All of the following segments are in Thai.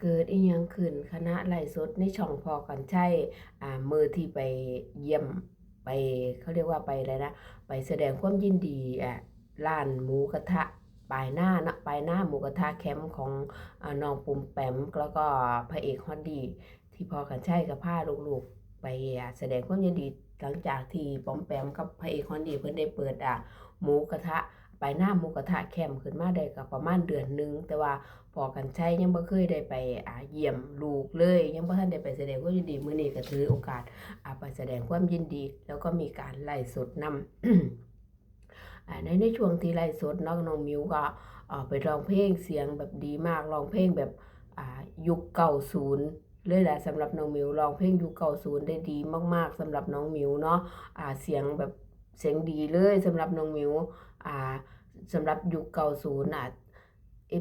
เกิดอีหยังขึ้นคณะไลฟ์สดในช่องพอกันใช่อ่ามือที่ไปเยี่ยมไปเขาเรียกว่าไปอะไรนะ ไปแสดงความยินดีอะร้านหมูกระทะปลายหน้านะปลายหน้าหมูกระทะแคมป์ของอน้องปุ่มแปมแล้วก็พระเอกฮอตดีที่พอกันใช่กับผ้าลูกๆ ไปอะแสดงความยินดีหลังจากที่ปอมแปมกับพระเอกฮอตดีเพิ่นได้เปิดอะหมูกระทะ ไปหน้าหมูกระทะแคมขึ้นมาได้ก็ประมาณเดือนหนึง แต่ว่าพอกันใช้ยังบ่เคยได้ไปอ่าเยี่ยมลูกเลย ยังบ่ทันได้ไปแสดงความยินดีมื้อนี้ก็ถือโอกาสอ่าไปแสดงความยินดี แล้วก็มีการไลฟ์สดนำอ่าในในช่วงที่ไลฟ์สดเนาะน้องมิวก็อ่ไปร้องเพลงเสียงแบบดีมากร้องเพลงแบบอ่ายุค90เลยแหละสำหรับน้องมิวร้องเพลงยุค90ได้ดีมาก ๆสำหรับน้องมิวเนาะอ่าเสียงแบบเสียงดีเลยสำหรับน้องมิว อ่าสำหรับยุค90อะ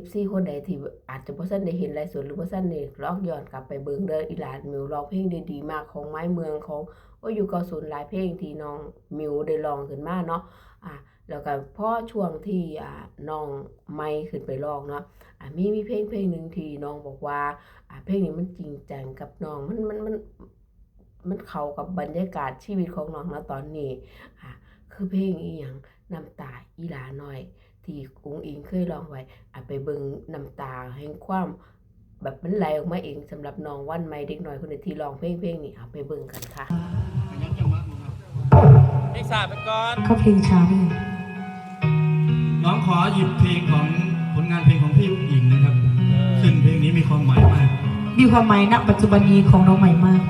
FC คนใดที่อาจจะบ่ทันได้เห็นไลฟ์สดหรือบ่ทันได้ลองย้อนกลับไปเบิ่งเด้ออีหลานมิวร้องเพลงได้ดีมากของไม้เมืองของโอ้ยยุค90หลายเพลงที่น้องมิวได้ร้องขึ้นมาเนาะอ่าแล้วก็พอช่วงที่อ่าน้องไม่ขึ้นไปร้องเนาะอ่ามีมีเพลงเพลงหนึ่งที่น้องบอกว่าอ่าเพลงนี้มันจริงจังกับน้องมันมันมันมันเข้ากับบรรยากาศชีวิตของน้องณตอนนี้อ่าคือเพลงอีหยังน้ำตา อีหลาน้อย ที่อุ้งอิงเคยร้องไว้อ่าไปเบิ่งน้ำตาแห่งความแบบมันไหลออกมาเองสำหรับน้องวันใหม่เด็กน้อยคนนี้ที่ร้องเพลงเพลงนี้เอาไปเบิ่งกันค่ะเพลงสาบไปก่อนเขาเพลงช้าด้วยน้องขอหยิบเพลงของผลงานเพลงของพี่อุ้งอิงนะครับ ซึ่งเพลงนี้มีความหมายมาก มีความหมายณปัจจุบันนี้ของน้องใหม่มาก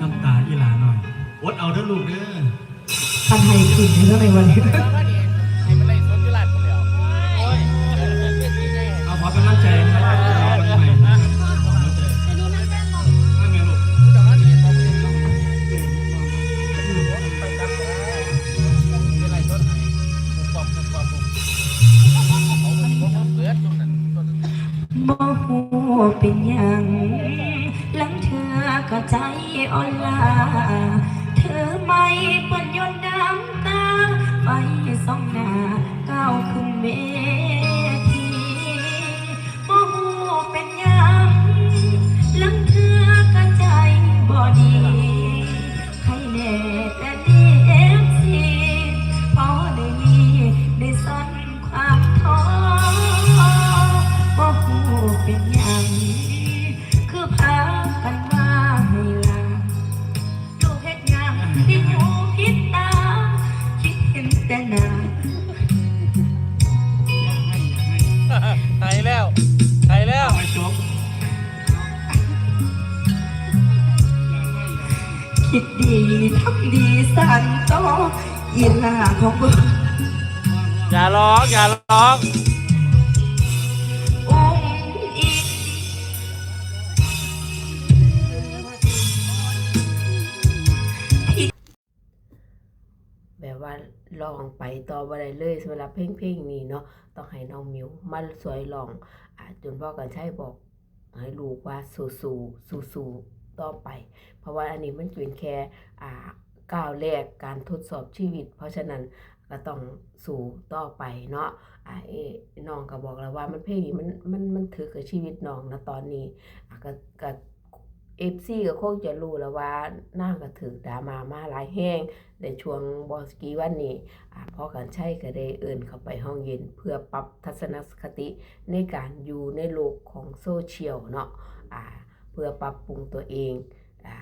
น้ำตาอีหลาหน่อยอดเอาเด้อลูกเด้อทันไทยขึ้นในเรื่องในวันนี้ บวันใหม่ขอกำลังใจไม่แม่ลูกจังหวะนี้เขาเป็นต้องไปจับตัวเป็นยังหลังเธอก็ใจอ่อนลา เธอไม่เปิดยนน้ำตาไฟส่องหน้าก้าวขึ้นเวที ที่หูพิษตา คิดเห็นแต่หน้าหายแล้วหายแล้ว ไม่จบคิดดีทำดีสั่นต่ออีหลาของเบิ่งอย่าร้อง อย่าร้ององ ลองไปต่อบ่ได้เลยสำหรับเพลงเพลงนี้เนาะต้องให้น้องมิวมาสวยลองอาจนพ่อกันใช้บอกให้ลูกว่าสู้สู้สู้สู้ต่อไป เพราะว่าอันนี้มันเป็นแค่อ่าก้าวแรกการทดสอบชีวิต เพราะฉะนั้นก็ต้องสู้ต่อไปเนาะอ่าเอ้น้องก็บอกแล้วว่ามันเพลงนี้มันมันมันถือกับชีวิตน้องนะตอนนี้ก็ก็ เอฟซีก็คงจะรู้แล้วว่าน่าก็ถือดรามามาหลายแห้งในช่วงบอสกีวันนี้อ่าพ่อกันใช้ก็ได้เอิ่นเข้าไปห้องเย็น เพื่อปรับทัศนคติในการอยู่ในโลกของโซเชียลเนาะอ่าเพื่อปรับปรุงตัวเองอ่า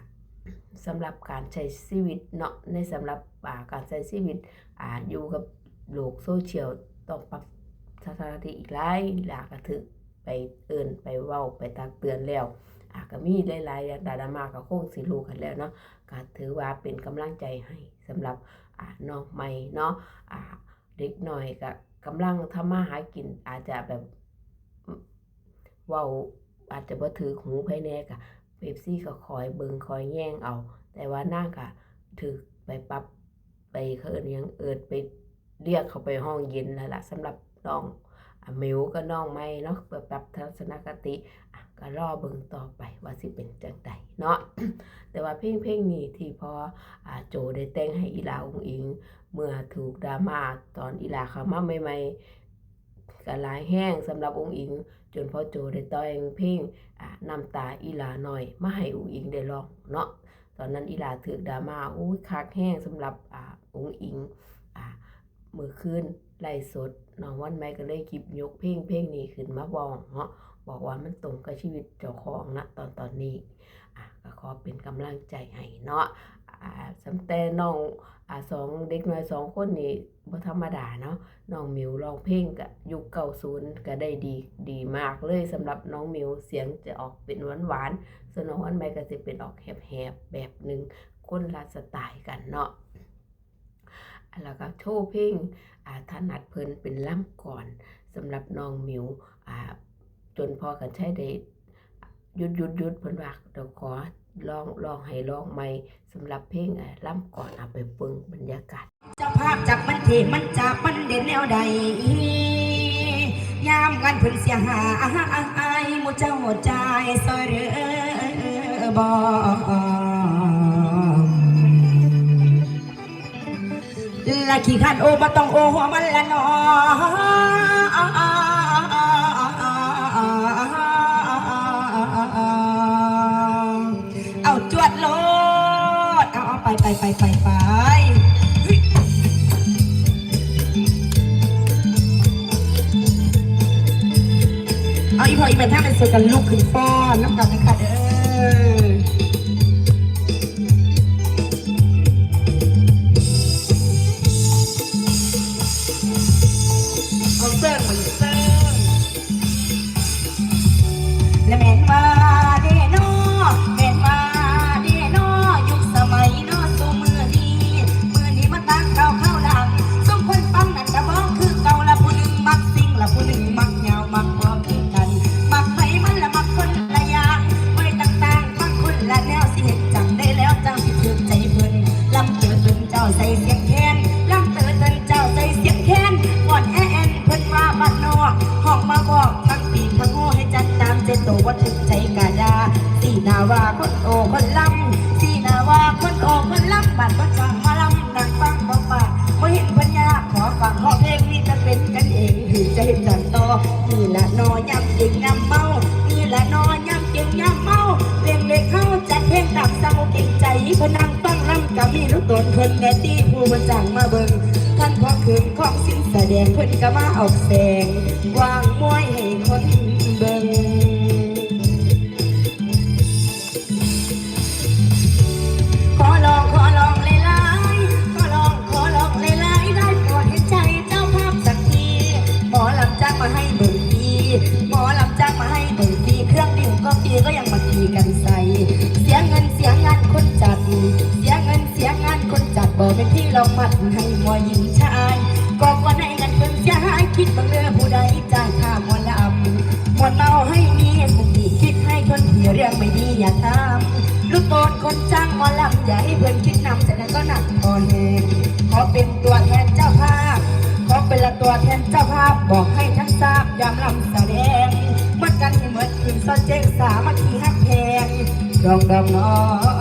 สำหรับการใช้ชีวิตเนาะในสำหรับการใช้ชีวิตอ่าอยู่กับโลกโซเชียลต้องปรับทัศนคติอีกหลายหลากระถึกไปเอิ่นไปเว้าไปตักเตือนแล้ว อาก็มีหลายๆอย่างดรามาก็คงสิรู้กันแล้วเนาะก็ถือว่าเป็นกำลังใจให้สำหรับอ่าน้องใหม่เนาะอ่าเด็กหน่อยก็กำลังทำมาหากินอาจจะแบบว้าอาจจะบ่ถือหูภายในกะเป๊ปซี่ก็คอยเบิงคอยแย่งเอา แต่ว่านาก็ถือไปปรับไปเขาเอิ้นยังเอิดไปเรียกเขาไปห้องเย็นแล้วล่ะสำหรับน้องอะมิวก็น้องใหม่เนาะเพื่อปรับทัศนคติ ก็รอเบิ่งต่อไปว่าสิเป็นจังใดเนาะแต่ว่าเพลงเพลงนี้ที่พออโจได้แต่งให้อีหลาองอิง เมื่อถูกดราม่าตอนอีหลาเขามาใหม่ๆก็หลายแห้งสำหรับองอิง จนพอโจได้ต่งเพลงน้ำตาอีหลาหน่อยมาให้อุงอิงได้ร้องเนาะตอนนั้นอีหลาถือดราม่าอุ้ยคักแห้งสำหรับออุงอิงอมือคืนไล่สดน้องวันแม่ก็เลยกิบยกเพลงเพลงนี้ขึ้นมาบอกเนาะ บอกว่ามันตรงกับชีวิตเจ้าของนะตอนตอนนี้อะก็ขอเป็นกำลังใจให้เนาะอ่าสำแต่น้องอ่าสองเด็กน้อยสองคนนี้บ่ธรรมดาเนาะน้องมิวร้องเพลงกับยุคเก่าศูนย์ก็ได้ดีดีมากเลยสำหรับน้องมิวเสียงจะออกเป็นหวานหวานส่วนน้องวันใหม่ก็จะเป็นออกแหบๆแบบหนึ่งคนละสไตล์กันเนาะแล้วก็โชว์เพลงถนัดเพลินเป็นล่ำก่อนสำหรับน้องมิวอ่า จนพอกันใช้ได้ยุดยุดยุดเพิ่นว่าเดี๋ยวขอลองลองให้ลองใหม่สำหรับเพลงอ่าล่ำก่อนเอาไปเบิ่งบรรยากาศเจ้าภาพจับมันเทมันจับมันเด่นแนวใดยามกันเพิ่นเสียหายหมู่เจ้าหัวใจซอยเรือบ่ละขี้ขันโอบ่ต้องโอหัวมันละนอ จวดโลดเอาเอาไปไปไปไปไปเอาอีพออีแม่ท่าเป็นส่วนกันลูกขึ้นป้อนน้ำกันนะคะเด้อ ใส่เสียงแคนลำเตอนเพิ่นเจ้าใส่เสียงแคนก่อนแอแอนเพิ่นว่าบ้านอกห้องมาบอกทั้งปีทั้งโง่ให้จัดตามเจโตว่าถึกใจกาดาสีนาว่าคนโอคนลำสีนาว่าคนโอคนลำบัดว่าจังมาลำดังฟังบ่ปากบ่เห็นพิ่นยากขอฟังขอเพลงนี้จะเป็นกันเองถือใจจังต่อนี่ละนอยำเก่งยำเมานี่ละนอยำเก่งยำเมาเลี้ยงเล็กเข้าจัดเพลงดับเศร้าเก่งใจพนัง กับมีลูกตนเพิ่นแน่ตีผู้บรจังมาเบิ่งท่านขอคืนของสิ้นแสดงเพิ่นก็มาออกแสงวางมวยให้คนเบิ่งขอลองขอลองเลยลายๆขอลองขอลองเลยลายๆได้โปรดเห็นใจเจ้าภาพสักทีหมอลำจ้างมาให้เบิ่งทีหมอลำจ้างมาให้เบิ่งทีเครื่องดื่มก็ฟรีก็ยังมาทีกันใส่เสียเงินเสียงานคนจัด บอกเป็นที่เรามัดให้มอหญิงชายก็ควรให้เงินเพิ่นเสียหายคิดบางเรื่องผู้ใดจ่ายค่ามอลำมดเมาให้มีสติคิดให้คนที่เรื่องไม่ดีอย่าทำลูกโตนคนจ้างมอลำอย่าให้เพื่อนคิดนำจากนั้นก็หนักพอแหงขอเป็นตัวแทนเจ้าภาพขอเป็นละตัวแทนเจ้าภาพบอกให้ทั้งทราบยามลำแสดงมัดกันให้เหมือนคืนซอนเจ๊งสามัคคีฮักแพงดองดองน้อง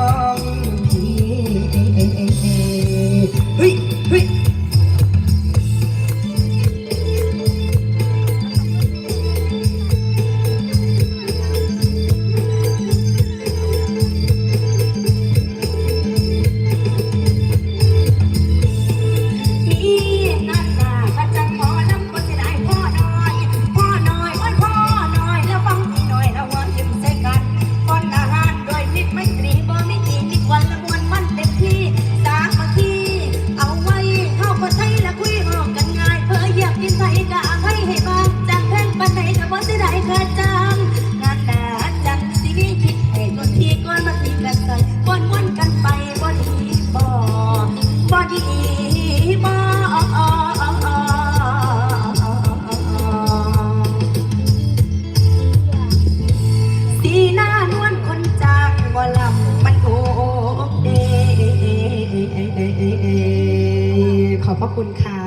อบพระคุณค่ะ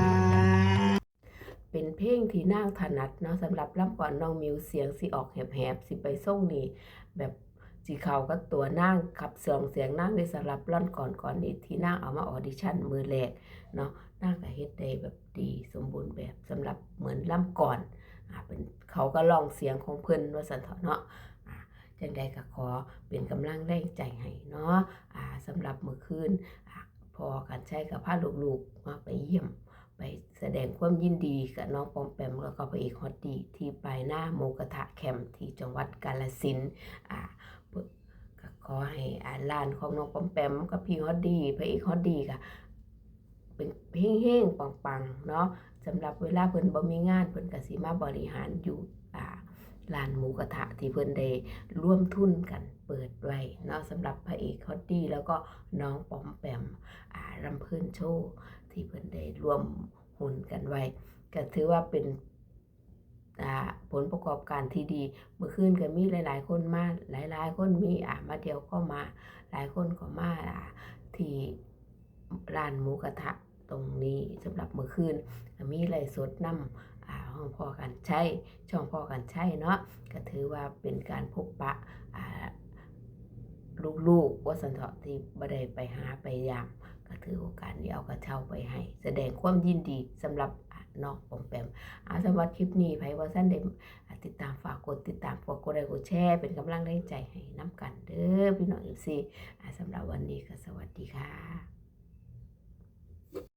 เป็นเพลงที่นางถนัดเนาะสำหรับรับก่อนน้องมิวเสียงสิออกแหบๆสิไปส่งนี่แบบสีเขาก็ตัวนางขับเสียงเสียงนางในสำหรับร่อนก่อนก่อนนี้ที่นางเอามาออดิชั่นมือแรกเนาะนางก็เฮ็ดได้แบบดีสมบูรณ์แบบสำหรับเหมือนล่ำก่อนอ่าเป็นเขาก็ลองเสียงของเพิ่อนว่าสันเถาะเนาะจังใดก็ขอเป็นกำลังแรงใจให้เนาะอ่าสำหรับมื้อคืนอ่า พอกันใช้กับพาลูกๆมาไปเยี่ยม ไปแสดงความยินดีกับน้องปอมแปมแล้วก็พระเอกฮอตดีที่ปลายหน้าหมูกะทะแคมป์ที่จังหวัดกาฬสินอ่าก็ขอให้อ่าหลานของน้องปอมแปมกับพี่ฮอตดีพระเอกฮอตดีก็เป็นเฮ้งๆปังๆเนาะสำหรับเวลาเพิ่นบ่มีงานเพิ่นก็สิมาบริหารอยู่ ร้านหมูกระทะที่เพิ่นได้ร่วมทุนกันเปิดไว้เนาะสำหรับพระเอกฮอตดี้แล้วก็น้องปอมแปมอ่ารำเพิ่นโชว์ที่เพิ่นได้ร่วมหุ้นกันไว้ก็ถือว่าเป็นผลประกอบการที่ดีเมื่อคืนก็มีหลาย ๆ คนมาหลาย ๆ คนมีอ่ามาเดียวก็มาหลายคนก็มาอ่าที่ร้านหมูกระทะตรงนี้สำหรับเมื่อคืนมีไลสดนำอ่า ห้องพ่อกันใช้ช่องพ่อกันใช้เนาะก็ถือว่าเป็นการพบปะลูกๆว่าสันเถาะที่บ่ได้ไปหาไปยามก็ถือโอกาสนี้เอากระเช้าไปให้ แสดงความยินดีสำหรับน้องปอมแปมอาสำหรับคลิปนี้ไผว่าท่านได้อะติดตามฝากกดติดตามฝากกดไลค์กดแชร์เป็นกำลังแรงใจให้น้ำกันเด้อพี่น้องเอฟซีสำหรับวันนี้ก็สวัสดีค่ะ